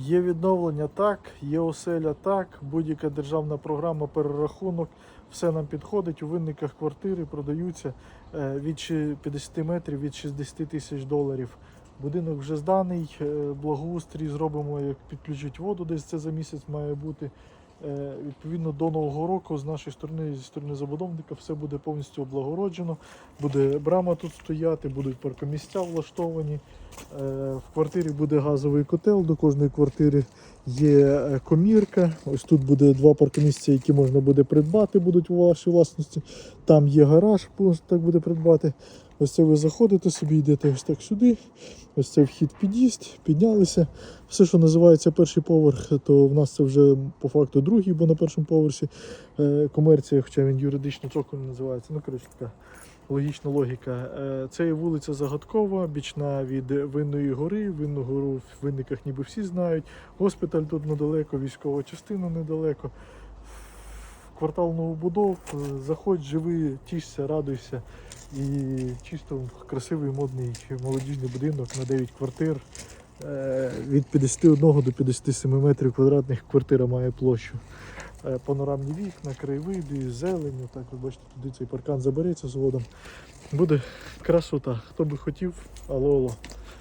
Є відновлення так, є оселя так, будь-яка державна програма, перерахунок, все нам підходить. У винниках квартири продаються е, від ши- 50 метрів від 60 тисяч доларів. Будинок вже зданий, е, благоустрій зробимо, як підключить воду, десь це за місяць має бути. Е, Відповідно до нового року з нашої сторони, зі сторони забудовника, все буде повністю облагороджено. Буде брама тут стояти, будуть паркомісця влаштовані. Е, В квартирі буде газовий котел, до кожної квартири є е, комірка. Ось тут буде два паркомісця, які можна буде придбати, будуть у вашій власності. Там є гараж, так буде придбати. Ось це ви заходите собі, йдете ось так сюди. Ось це вхід під'їзд, піднялися. Все, що називається перший поверх, то в нас це вже по факту другий, бо на першому поверсі е, комерція, хоча він юридично цоколь називається. Ну, коротше, така логічна логіка. Е, Це є вулиця Загадкова, бічна від Винної гори. Винну гору в винниках ніби всі знають. Госпіталь тут недалеко, військова частина недалеко. Квартал новобудов. Е, Заходь, живи, тішся, радуйся. І чисто красивий модний молодіжний будинок на 9 квартир. Е, Від 51 до 57 метрів квадратних квартира має площу. Е, Панорамні вікна, краєвиди, зелень. Так, ви бачите, туди цей паркан забереться згодом. Буде красота. Хто би хотів, алло, алло.